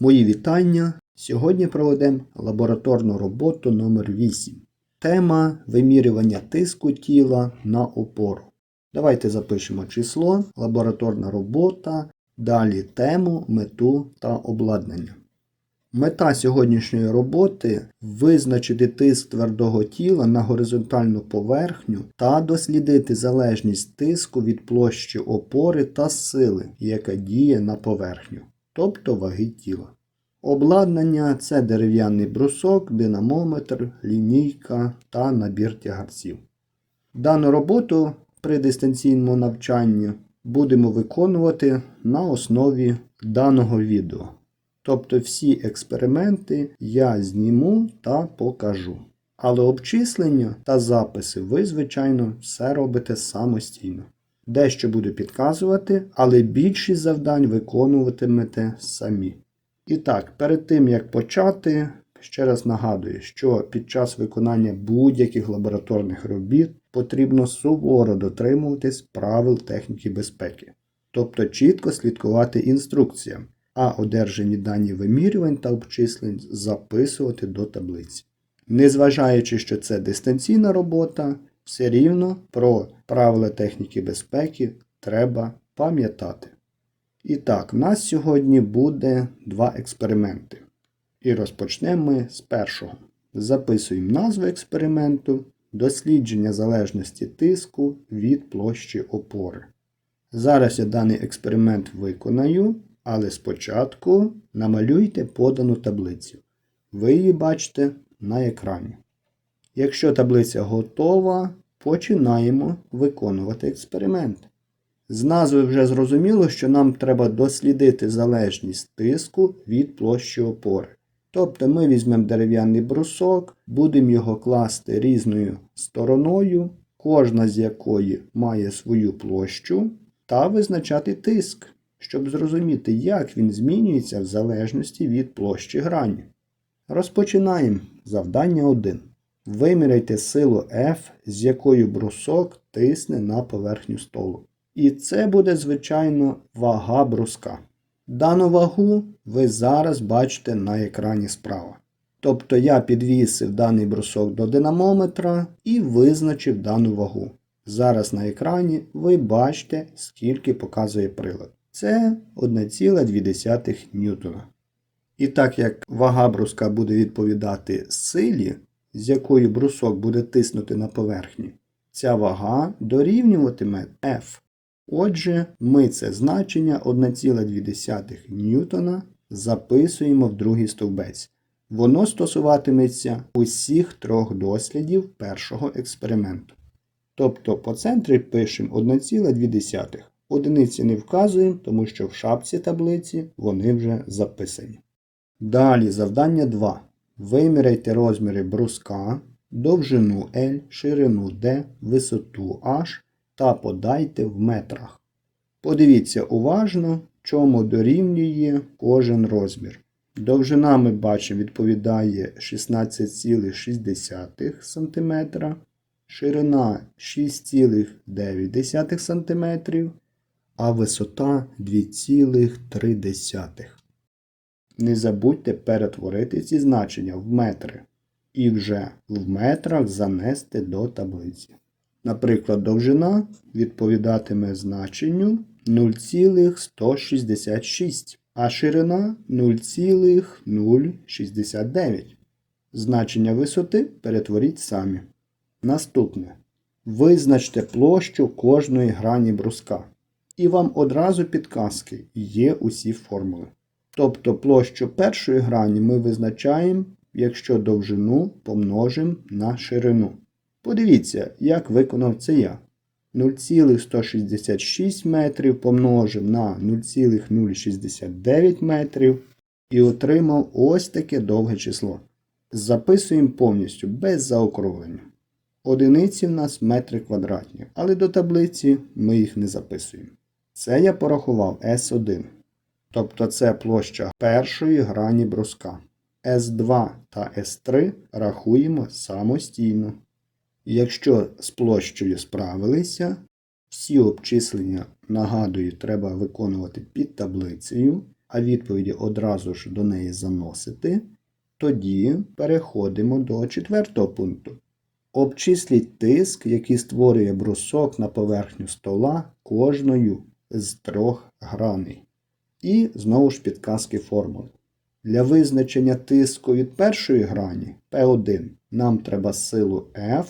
Мої вітання. Сьогодні проведемо лабораторну роботу номер 8 Тема вимірювання тиску тіла на опору. Давайте запишемо число, лабораторна робота, далі тему, мету та обладнання. Мета сьогоднішньої роботи визначити тиск твердого тіла на горизонтальну поверхню та дослідити залежність тиску від площі опори та сили, яка діє на поверхню, тобто ваги тіла. Обладнання це дерев'яний брусок, динамометр, лінійка та набір тягарців. Дану роботу при дистанційному навчанні будемо виконувати на основі даного відео. Тобто всі експерименти я зніму та покажу. Але обчислення та записи ви, звичайно, все робите самостійно. Дещо буду підказувати, але більшість завдань виконуватимете самі. І так, перед тим як почати, ще раз нагадую, що під час виконання будь-яких лабораторних робіт потрібно суворо дотримуватись правил техніки безпеки, тобто чітко слідкувати інструкціям, а одержані дані вимірювань та обчислень записувати до таблиці. Незважаючи, що це дистанційна робота, все рівно про правила техніки безпеки треба пам'ятати. І так, у нас сьогодні буде два експерименти. І розпочнемо ми з першого. Записуємо назву експерименту, дослідження залежності тиску від площі опори. Зараз я даний експеримент виконаю, але спочатку намалюйте подану таблицю. Ви її бачите на екрані. Якщо таблиця готова, починаємо виконувати експеримент. З назви вже зрозуміло, що нам треба дослідити залежність тиску від площі опори. Тобто ми візьмемо дерев'яний брусок, будемо його класти різною стороною, кожна з якої має свою площу, та визначати тиск, щоб зрозуміти, як він змінюється в залежності від площі грані. Розпочинаємо завдання 1. Виміряйте силу F, з якою брусок тисне на поверхню столу. І це буде, звичайно, вага бруска. Дану вагу ви зараз бачите на екрані справа. Тобто я підвісив даний брусок до динамометра і визначив дану вагу. Зараз на екрані ви бачите, скільки показує прилад. Це 1,2 ньютона. І так як вага бруска буде відповідати силі, з якою брусок буде тиснути на поверхні, ця вага дорівнюватиме F. Отже, ми це значення 1,2 ньютона записуємо в другий стовбець. Воно стосуватиметься усіх трьох дослідів першого експерименту. Тобто по центрі пишемо 1,2. Одиниці не вказуємо, тому що в шапці таблиці вони вже записані. Далі завдання 2. Виміряйте розміри бруска, довжину L, ширину D, висоту H та подайте в метрах. Подивіться уважно, чому дорівнює кожен розмір. Довжина ми бачимо відповідає 16,6 см, ширина 6,9 см, а висота 2,3 Не забудьте перетворити ці значення в метри і вже в метрах занести до таблиці. Наприклад, довжина відповідатиме значенню 0,166, а ширина 0,069. Значення висоти перетворіть самі. Наступне. Визначте площу кожної грані бруска. І вам одразу підказки є усі формули. Тобто площу першої грані ми визначаємо, якщо довжину помножимо на ширину. Подивіться, як виконав це я. 0,166 метрів помножив на 0,069 метрів і отримав ось таке довге число. Записуємо повністю без заокруглення. Одиниці в нас метри квадратні, але до таблиці ми їх не записуємо. Це я порахував S1. Тобто це площа першої грані бруска. S2 та S3 рахуємо самостійно. Якщо з площею справилися, всі обчислення, нагадую, треба виконувати під таблицею. а відповіді одразу ж до неї заносити, тоді переходимо до четвертого пункту. Обчисліть тиск, який створює брусок на поверхню стола кожною з трьох граней. І знову ж підказки формули. Для визначення тиску від першої грані P1 нам треба силу F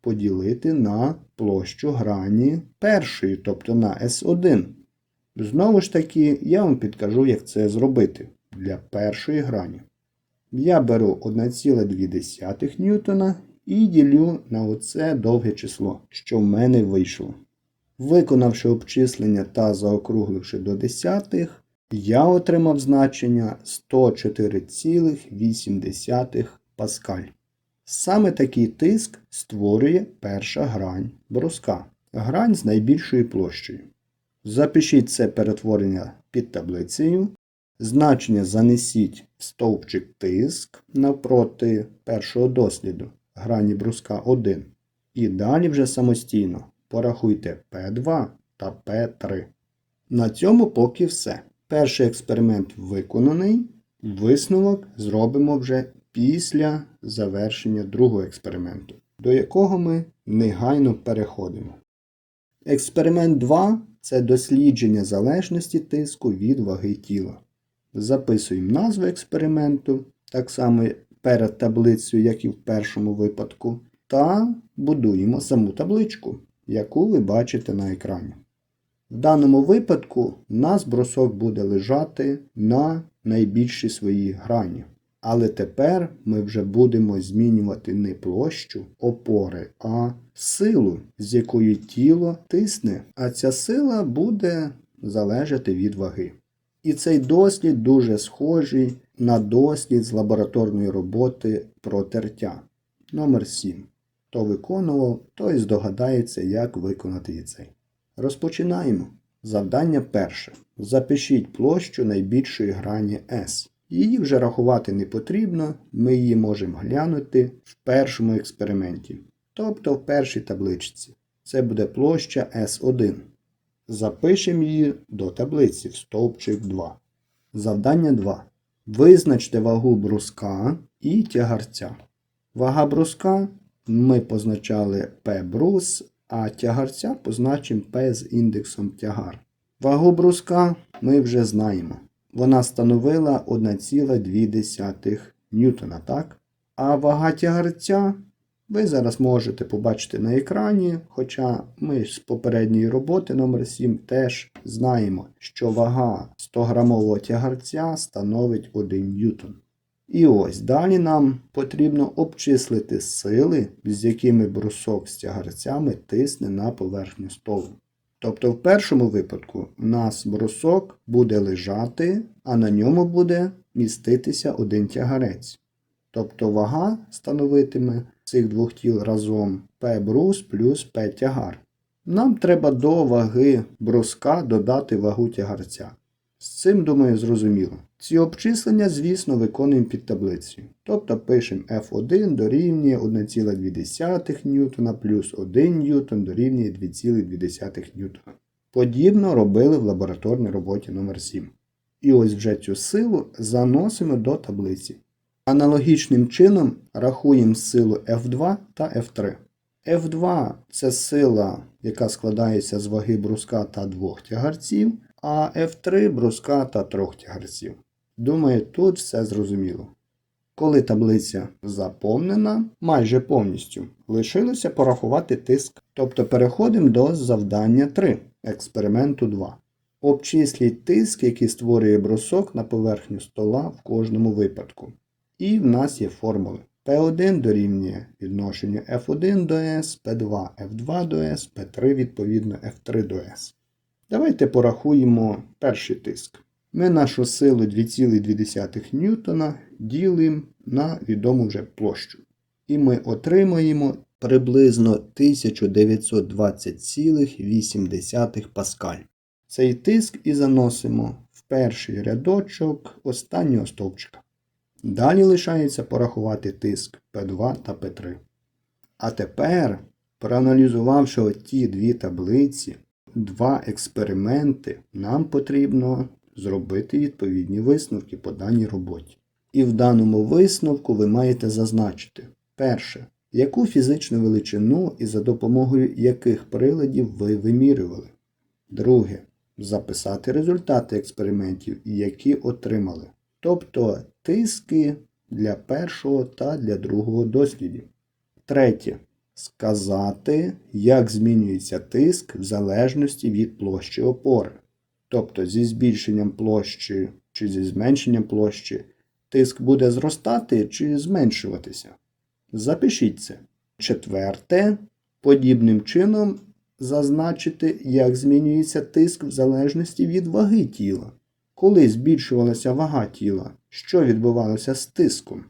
поділити на площу грані першої, тобто на S1. Знову ж таки, я вам підкажу, як це зробити для першої грані. Я беру 1,2 ньютона і ділю на оце довге число, що в мене вийшло. Виконавши обчислення та заокругливши до десятих, я отримав значення 104,8 паскаль. Саме такий тиск створює перша грань бруска, грань з найбільшою площею. Запишіть це перетворення під таблицею. Значення занесіть в стовпчик тиск навпроти першого досліду грані бруска 1. І далі вже самостійно порахуйте P2 та P3. На цьому поки все. Перший експеримент виконаний. Висновок зробимо вже після завершення другого експерименту, до якого ми негайно переходимо. Експеримент 2 це дослідження залежності тиску від ваги тіла. Записуємо назву експерименту, так само перед таблицею, як і в першому випадку, та будуємо саму табличку, яку ви бачите на екрані. В даному випадку у нас брусок буде лежати на найбільшій своїй грані. Але тепер ми вже будемо змінювати не площу опори, а силу, з якою тіло тисне, а ця сила буде залежати від ваги. І цей дослід дуже схожий на дослід з лабораторної роботи про тертя номер 7 Хто виконував, той здогадається, як виконати і цей. Розпочинаємо. Завдання перше. Запишіть площу найбільшої грані S. Її вже рахувати не потрібно, ми її можемо глянути в першому експерименті, тобто в першій табличці. Це буде площа S1. Запишемо її до таблиці в стовпчик 2. Завдання 2. Визначте вагу бруска і тягарця. Вага бруска ми позначали P брус, а тягарця позначимо P з індексом тягар. Вагу бруска ми вже знаємо. Вона становила 1,2 ньютона, так? А вага тягарця ви зараз можете побачити на екрані, хоча ми з попередньої роботи номер 7 теж знаємо, що вага 100-грамового тягарця становить 1 ньютон. І ось далі нам потрібно обчислити сили, з якими брусок з тягарцями тисне на поверхню столу. Тобто в першому випадку у нас брусок буде лежати, а на ньому буде міститися один тягарець. Тобто вага становитиме цих двох тіл разом P брус плюс P тягар. Нам треба до ваги бруска додати вагу тягарця. З цим, думаю, зрозуміло. Ці обчислення, звісно, виконуємо під таблицею. Тобто пишемо F1 дорівнює 1,2 ньютона плюс 1 ньютон дорівнює 2,2 ньютона. Подібно робили в лабораторній роботі номер 7 І ось вже цю силу заносимо до таблиці. Аналогічним чином рахуємо силу F2 та F3. F2 це сила, яка складається з ваги бруска та двох тягарців, а F3 бруска та трьох тягарців. Думаю, тут все зрозуміло. Коли таблиця заповнена майже повністю, лишилося порахувати тиск. Тобто переходимо до завдання 3 експерименту 2. Обчисліть тиск, який створює брусок на поверхню стола в кожному випадку. І в нас є формули. P1 дорівнює відношенню F1 до S, P2 F2 до S, P3 відповідно F3 до S. Давайте порахуємо перший тиск. Ми нашу силу 2,2 ньютона ділимо на відому вже площу. І ми отримаємо приблизно 1920,8 паскаль. Цей тиск і заносимо в перший рядочок останнього стовпчика. Далі лишається порахувати тиск P2 та P3. А тепер, проаналізувавши ті дві таблиці, два експерименти, нам потрібно зробити відповідні висновки по даній роботі. І в даному висновку ви маєте зазначити перше, яку фізичну величину і за допомогою яких приладів ви вимірювали. Друге. Записати результати експериментів, які отримали. Тобто тиски для першого та для другого дослідів. Третє. Сказати, як змінюється тиск в залежності від площі опори. Тобто зі збільшенням площі чи зі зменшенням площі тиск буде зростати чи зменшуватися. Запишіть це. Четверте. Подібним чином зазначити, як змінюється тиск в залежності від ваги тіла. Коли збільшувалася вага тіла, що відбувалося з тиском?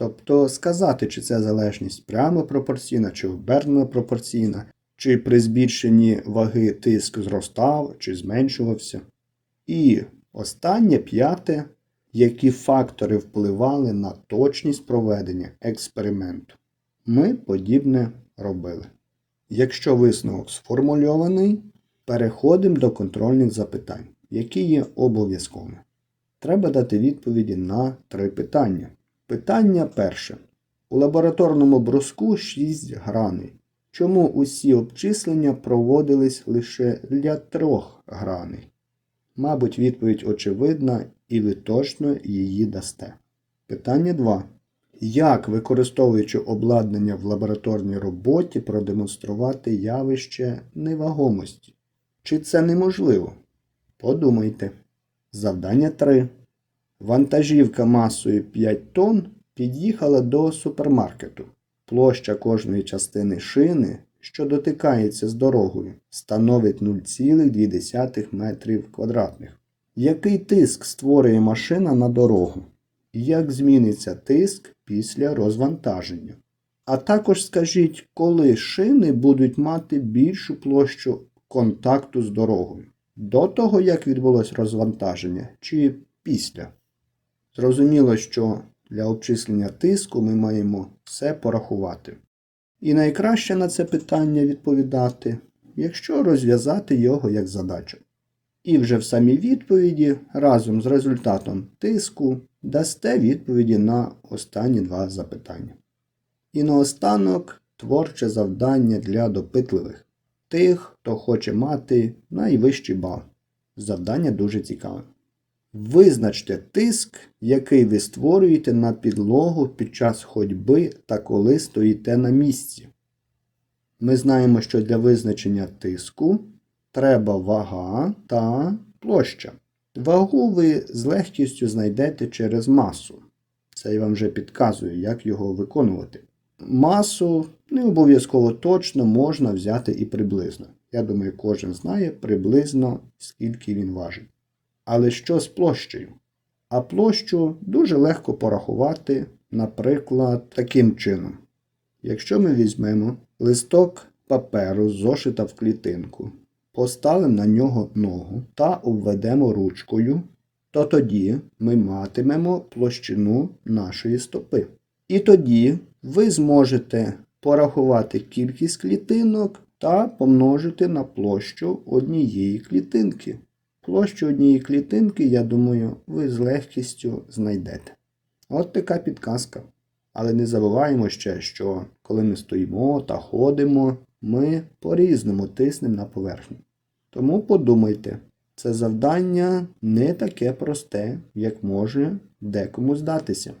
Тобто сказати, чи ця залежність прямо пропорційна, чи обернено пропорційна, чи при збільшенні ваги тиск зростав, чи зменшувався. І останнє п'яте, які фактори впливали на точність проведення експерименту. Ми подібне робили. Якщо висновок сформульований, переходимо до контрольних запитань, які є обов'язковими. Треба дати відповіді на три питання. Питання перше. У лабораторному бруску 6 граней. Чому усі обчислення проводились лише для трьох граней? Мабуть, відповідь очевидна, і ви точно її дасте. Питання 2. Як, використовуючи обладнання в лабораторній роботі, продемонструвати явище невагомості? Чи це неможливо? Подумайте. Завдання 3. Вантажівка масою 5 тонн під'їхала до супермаркету. Площа кожної частини шини, що дотикається з дорогою, становить 0,2 метрів квадратних. Який тиск створює машина на дорогу? Як зміниться тиск після розвантаження? А також скажіть, коли шини будуть мати більшу площу контакту з дорогою? До того, як відбулось розвантаження, чи після? Зрозуміло, що для обчислення тиску ми маємо все порахувати. І найкраще на це питання відповідати, якщо розв'язати його як задачу. І вже в самій відповіді разом з результатом тиску дасте відповіді на останні два запитання. І наостанок творче завдання для допитливих, тих, хто хоче мати найвищий бал. Завдання дуже цікаве. Визначте тиск, який ви створюєте на підлогу під час ходьби та коли стоїте на місці. Ми знаємо, що для визначення тиску треба вага та площа. Вагу ви з легкістю знайдете через масу. Це я вам вже підказую, як його виконувати. Масу не обов'язково точно можна взяти і приблизно. Я думаю, кожен знає приблизно скільки він важить. Але що з площею? А площу дуже легко порахувати, наприклад, таким чином. Якщо ми візьмемо листок паперу з зошита в клітинку, поставимо на нього ногу та обведемо ручкою, то тоді ми матимемо площину нашої стопи. І тоді ви зможете порахувати кількість клітинок та помножити на площу однієї клітинки. Площу однієї клітинки, я думаю, ви з легкістю знайдете. От така підказка. Але не забуваємо ще, що коли ми стоїмо та ходимо, ми по-різному тиснемо на поверхню. Тому подумайте, це завдання не таке просте, як може декому здатися.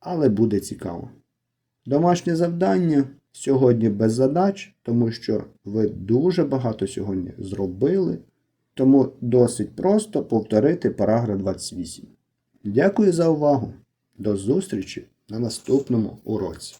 Але буде цікаво. Домашнє завдання сьогодні без задач, тому що ви дуже багато сьогодні зробили. Тому досить просто повторити параграф 28. Дякую за увагу. До зустрічі на наступному уроці.